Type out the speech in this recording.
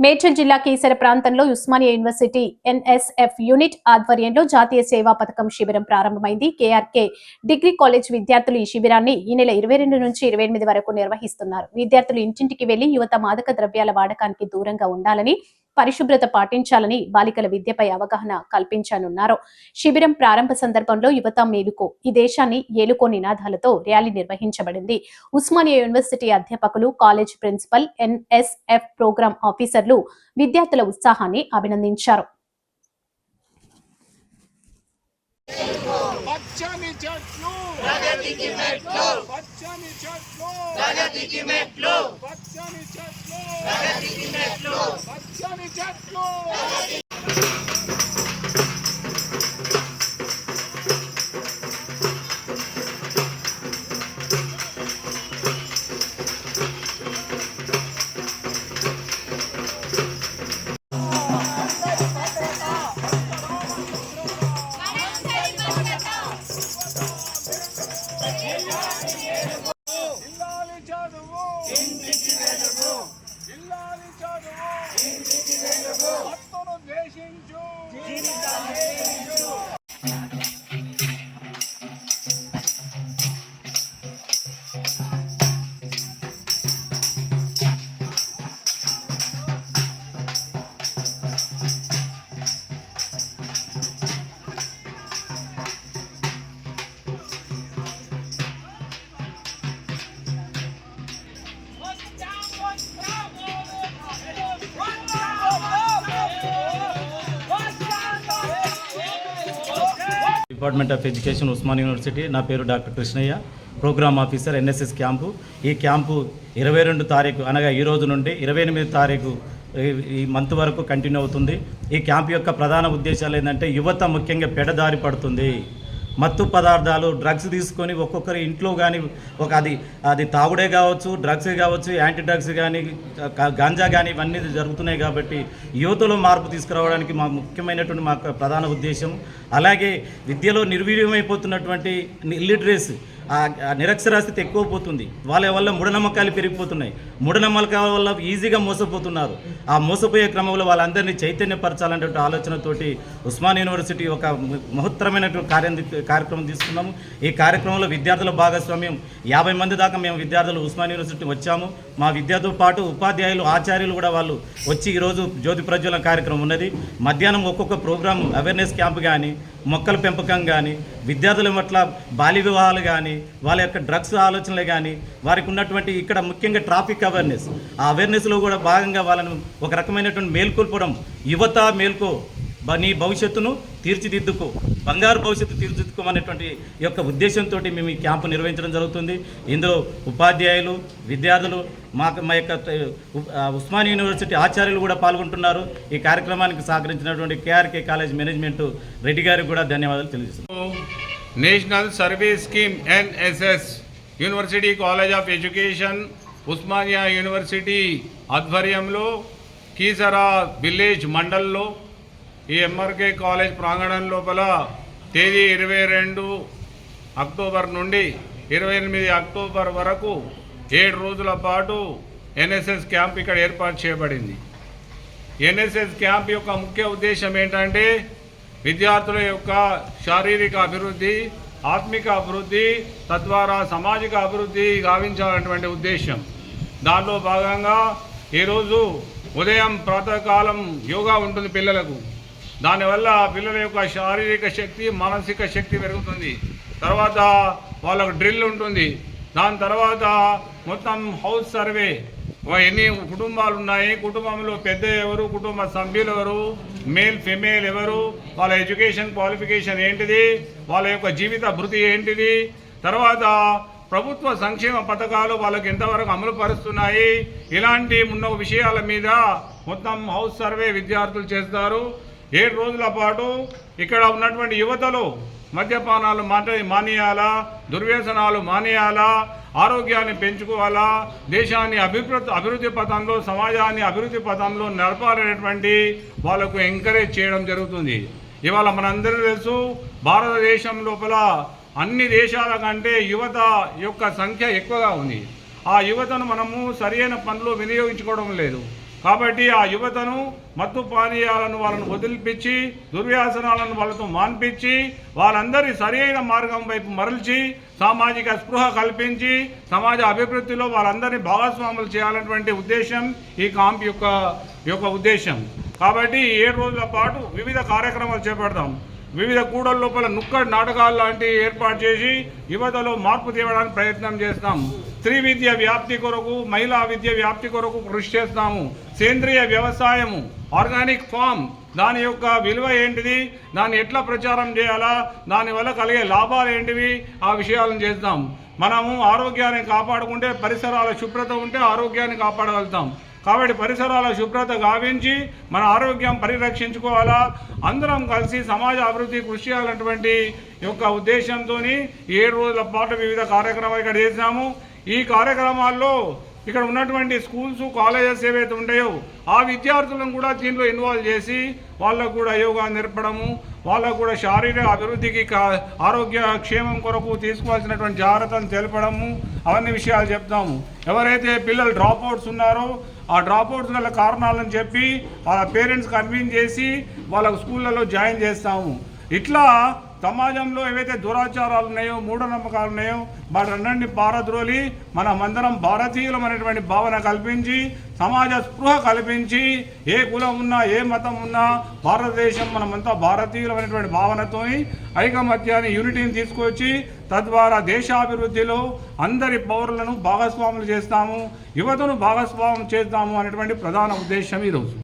మేడ్చల్ జిల్లా కీసర ప్రాంతంలో Osmania university NSF unit ఆధ్వర్యంలో జాతీయ సేవా పథకం శిబిరం ప్రారంభమైంది. కేఆర్కే డిగ్రీ కాలేజ్ విద్యార్థులు ఈ శిబిరాన్ని ఈ నెల ఇరవై రెండు నుంచి ఇరవై ఎనిమిది వరకు నిర్వహిస్తున్నారు. విద్యార్థులు ఇంటింటికి వెళ్ళి యువత మాదక ద్రవ్యాల వాడకానికి దూరంగా ఉండాలని పరిశుభ్రత పాటించాలని బాలికల విద్యపై అవగాహన కల్పించనున్నారు. శిబిరం ప్రారంభ సందర్భంలో యువత మేలుకో ఈ దేశాన్ని ఏలుకో నినాదాలతో ర్యాలీ నిర్వహించబడింది. ఉస్మానియా యూనివర్సిటీ అధ్యాపకులు కాలేజ్ ప్రిన్సిపల్ ఎన్ఎస్ఎఫ్ ప్రోగ్రాం ఆఫీసర్లు విద్యార్థుల ఉత్సాహాన్ని అభినందించారు. పచ్చని చెట్లు! ప్రగతికి మెట్లు! పచ్చని చెట్లు! ప్రగతికి మెట్లు! Department of education Osman university. నా పేరు doctor Krishnaiah. Program officer NSS camp. ఈ క్యాంపు ఇరవై రెండు తారీఖు అనగా ఈ రోజు నుండి ఇరవై ఎనిమిది తారీఖు ఈ- మంత్ వరకు కంటిన్యూ అవుతుంది. ఈ క్యాంప్ యొక్క ప్రధాన ఉద్దేశాలు ఏంటంటే యువత ముఖ్యంగా పెడదారి పడుతుంది. మత్తు పదార్థాలు డ్రగ్స్ తీసుకొని ఒక్కొక్కరి ఇంట్లో కానీ ఒక అది అది తాగుడే కావచ్చు డ్రగ్స్ కావచ్చు యాంటీ డ్రగ్స్ కానీ గాంజా కానీ ఇవన్నీ జరుగుతున్నాయి కాబట్టి యువతలో మార్పు తీసుకురావడానికి మా ముఖ్యమైనటువంటి మా ప్రధాన ఉద్దేశం. అలాగే విద్యలో నిర్వీర్యమైపోతున్నటువంటి ఇల్లిటరేసీ నిరక్షరాస్యత ఎక్కువ పోతుంది. వాళ్ళ వల్ల మూఢనమ్మకాలు పెరిగిపోతున్నాయి. మూఢనమ్మకాల వల్ల ఈజీగా మోసపోతున్నారు. ఆ మోసపోయే క్రమంలో వాళ్ళందరినీ చైతన్యపరచాలనే ఆలోచనతోటి ఉస్మాన్ యూనివర్సిటీ ఒక మ- మహత్తరమైనటువంటి కార్యం కార్యక్రమం తీసుకున్నాము. ఈ కార్యక్రమంలో విద్యార్థుల భాగస్వామ్యం యాభై మంది దాకా మేము విద్యార్థులు ఉస్మాన్ యూనివర్సిటీ వచ్చాము. మా విద్యార్థులతో పాటు ఉపాధ్యాయులు ఆచార్యులు కూడా వాళ్ళు వచ్చి ఈరోజు జ్యోతి ప్రజ్వలన కార్యక్రమం ఉన్నది. మధ్యాహ్నం ఒక్కొక్క ప్రోగ్రాం అవేర్నెస్ క్యాంప్ కానీ మొక్కల పెంపకం కానీ విద్యార్థుల పట్ల బాల్య వివాహాలు కానీ వాళ్ళ యొక్క డ్రగ్స్ ఆలోచనలు కానీ వారికి ఉన్నటువంటి ఇక్కడ ముఖ్యంగా ట్రాఫిక్ అవేర్నెస్. ఆ అవేర్నెస్లో కూడా భాగంగా వాళ్ళను ఒక రకమైనటువంటి మేల్కొల్పడం యువత మేల్కో నీ భవిష్యత్తును తీర్చిదిద్దుకో. బంగారు భవిష్యత్తు తీర్చిదిద్దుకోమనేటువంటి యొక్క ఉద్దేశంతో మేము ఈ క్యాంపు నిర్వహించడం జరుగుతుంది. ఇందులో ఉపాధ్యాయులు విద్యార్థులు మా మా యొక్క ఉస్మానియా యూనివర్సిటీ ఆచార్యులు కూడా పాల్గొంటున్నారు. ఈ కార్యక్రమానికి సహకరించినటువంటి కేఆర్కే కాలేజ్ మేనేజ్మెంట్ రెడ్డి గారికి కూడా ధన్యవాదాలు తెలియజేస్తున్నాను national service scheme NSS university college of education Osmania university ఆధ్వర్యంలో కీసరా విలేజ్ మండల్లో ఈ ఎంఆర్కే కాలేజ్ ప్రాంగణం లోపల తేదీ ఇరవై రెండు అక్టోబర్ నుండి ఇరవై ఎనిమిది అక్టోబర్ వరకు ఏడు రోజుల పాటు ఎన్ఎస్ఎస్ క్యాంప్ ఇక్కడ ఏర్పాటు చేయబడింది. ఎన్ఎస్ఎస్ క్యాంప్ యొక్క ముఖ్య ఉద్దేశం ఏంటంటే విద్యార్థుల యొక్క శారీరక అభివృద్ధి ఆత్మిక అభివృద్ధి తద్వారా సామాజిక అభివృద్ధి గావించాలన్నటువంటి ఉద్దేశం. దానిలో భాగంగా ఈరోజు ఉదయం ప్రాతకాలం యోగా ఉంటుంది పిల్లలకు. దానివల్ల పిల్లల యొక్క శారీరక శక్తి మానసిక శక్తి పెరుగుతుంది. తర్వాత వాళ్ళకు డ్రిల్ ఉంటుంది. దాని తర్వాత మొత్తం హౌస్ సర్వే. ఎన్ని కుటుంబాలు ఉన్నాయి కుటుంబంలో పెద్ద ఎవరు? కుటుంబ సభ్యులు ఎవరు? మేల్ ఫిమేల్ ఎవరు? వాళ్ళ ఎడ్యుకేషన్ క్వాలిఫికేషన్ ఏంటిది? వాళ్ళ యొక్క జీవిత భృతి ఏంటిది? తర్వాత ప్రభుత్వ సంక్షేమ పథకాలు వాళ్ళకి ఎంతవరకు అమలు పరుస్తున్నాయి ఇలాంటి ఉన్న విషయాల మీద మొత్తం హౌస్ సర్వే విద్యార్థులు చేస్తారు. ఏడు రోజుల పాటు ఇక్కడ ఉన్నటువంటి యువతలు మద్యపానాలు మాట మానేయాలా దుర్వ్యసనాలు మానేయాలా ఆరోగ్యాన్ని పెంచుకోవాలా దేశాన్ని అభివృద్ధి అభివృద్ధి పథంలో సమాజాన్ని అభివృద్ధి పథంలో నడపాలనేటువంటి వాళ్ళకు ఎంకరేజ్ చేయడం జరుగుతుంది. ఇవాళ మనందరూ తెలుసు భారతదేశం లోపల అన్ని దేశాల కంటే యువత యొక్క సంఖ్య ఎక్కువగా ఉంది. ఆ యువతను మనము సరైన పనులు వినియోగించుకోవడం లేదు. కాబట్టి ఆ యువతను మత్తు పానీయాలను వాళ్ళను వదిలిపించి దుర్వ్యాసనాలను వాళ్ళతో మాన్పించి వాళ్ళందరి సరైన మార్గం వైపు మరల్చి సామాజిక స్పృహ కల్పించి సమాజ అభివృద్ధిలో వాళ్ళందరినీ భాగస్వాములు చేయాలన్నటువంటి ఉద్దేశం ఈ కాంప్ యొక్క యొక్క ఉద్దేశం. కాబట్టి ఈ ఏడు రోజుల పాటు వివిధ కార్యక్రమాలు చేపడతాం. వివిధ కూడల లోపల నుక్కడి నాటకాలు లాంటివి ఏర్పాటు చేసి యువతలో మార్పు తేవడానికి ప్రయత్నం చేస్తాం. స్త్రీ విద్య వ్యాప్తి కొరకు మహిళా విద్య వ్యాప్తి కొరకు కృషి చేస్తాము సేంద్రియ వ్యవసాయము ఆర్గానిక్ ఫామ్ దాని యొక్క విలువ ఏంటిది దాన్ని ఎట్లా ప్రచారం చేయాలా దానివల్ల కలిగే లాభాలు ఏంటివి ఆ విషయాలను చేద్దాం మనము ఆరోగ్యాన్ని కాపాడుకుంటే పరిసరాల శుభ్రత ఉంటే ఆరోగ్యాన్ని కాపాడగలుగుతాం. కాబట్టి పరిసరాల శుభ్రత గావించి మన ఆరోగ్యం పరిరక్షించుకోవాలా. అందరం కలిసి సమాజ అభివృద్ధి కృషి చేయాలన్నటువంటి యొక్క ఉద్దేశంతో ఏడు రోజుల పాటు వివిధ కార్యక్రమాలు ఇక్కడ చేసినాము. ఈ కార్యక్రమాల్లో ఇక్కడ ఉన్నటువంటి స్కూల్స్ కాలేజెస్ ఏవైతే ఉంటాయో ఆ విద్యార్థులను కూడా దీంట్లో ఇన్వాల్వ్ చేసి వాళ్ళకు కూడా యోగా నేర్పడము వాళ్ళకు కూడా శారీరక అభివృద్ధికి ఆరోగ్య క్షేమం కొరకు తీసుకోవాల్సినటువంటి జాగ్రత్తలు తెలపడము అవన్నీ విషయాలు చెప్తాము. ఎవరైతే పిల్లలు డ్రాప్ అవుట్స్ ఉన్నారో ఆ డ్రాప్ అవుట్స్ గల కారణాలను చెప్పి వాళ్ళ పేరెంట్స్ కన్విన్స్ చేసి వాళ్ళకు స్కూళ్ళలో జాయిన్ చేస్తాము. ఇట్లా సమాజంలో ఏవైతే దురాచారాలు ఉన్నాయో మూఢనమ్మకాలు ఉన్నాయో వాటన్నింటినీ పారద్రోలి మనమందరం భారతీయులం అనేటువంటి భావన కల్పించి సమాజ స్పృహ కల్పించి ఏ కులం ఉన్నా ఏ మతం ఉన్నా భారతదేశం మనమంతా భారతీయులం అనేటువంటి భావనతో ఐకమత్యాన్ని యూనిటీని తీసుకొచ్చి తద్వారా దేశాభివృద్ధిలో అందరి పౌరులను భాగస్వాములు చేస్తాము యువతను భాగస్వాములు చేస్తాము అనేటువంటి ప్రధాన ఉద్దేశం ఈరోజు.